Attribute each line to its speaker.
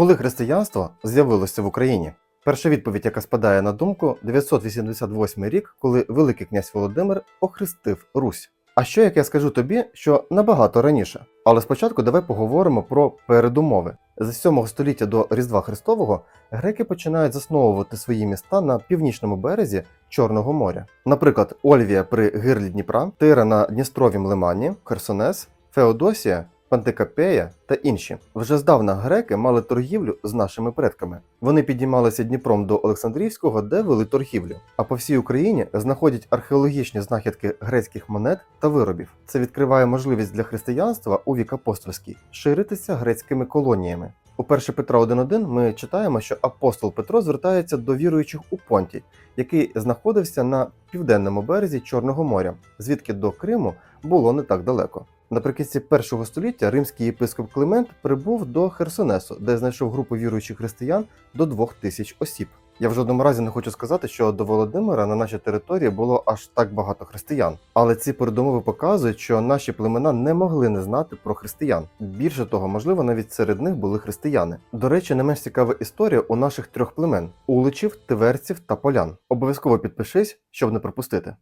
Speaker 1: Коли християнство з'явилося в Україні? Перша відповідь, яка спадає на думку, 988 рік, коли Великий князь Володимир охрестив Русь. А що як я скажу тобі, що набагато раніше? Але спочатку давай поговоримо про передумови. З 7 століття до Різдва Христового греки починають засновувати свої міста на північному березі Чорного моря. Наприклад, Ольвія при гирлі Дніпра, Тира на Дністровім лимані, Херсонес, Феодосія, Пантикапея та інші. Вже здавна греки мали торгівлю з нашими предками. Вони піднімалися Дніпром до Олександрівського, де вели торгівлю. А по всій Україні знаходять археологічні знахідки грецьких монет та виробів. Це відкриває можливість для християнства у вік апостольський ширитися грецькими колоніями. У 1 Петра 1.1 ми читаємо, що апостол Петро звертається до віруючих у Понті, який знаходився на південному березі Чорного моря, звідки до Криму було не так далеко. Наприкінці першого століття римський єпископ Климент прибув до Херсонесу, де знайшов групу віруючих християн до двох тисяч осіб. Я в жодному разі не хочу сказати, що до Володимира на нашій території було аж так багато християн. Але ці передумови показують, що наші племена не могли не знати про християн. Більше того, можливо, навіть серед них були християни. До речі, не менш цікава історія у наших трьох племен: уличів, тиверців та полян. Обов'язково підпишись, щоб не пропустити.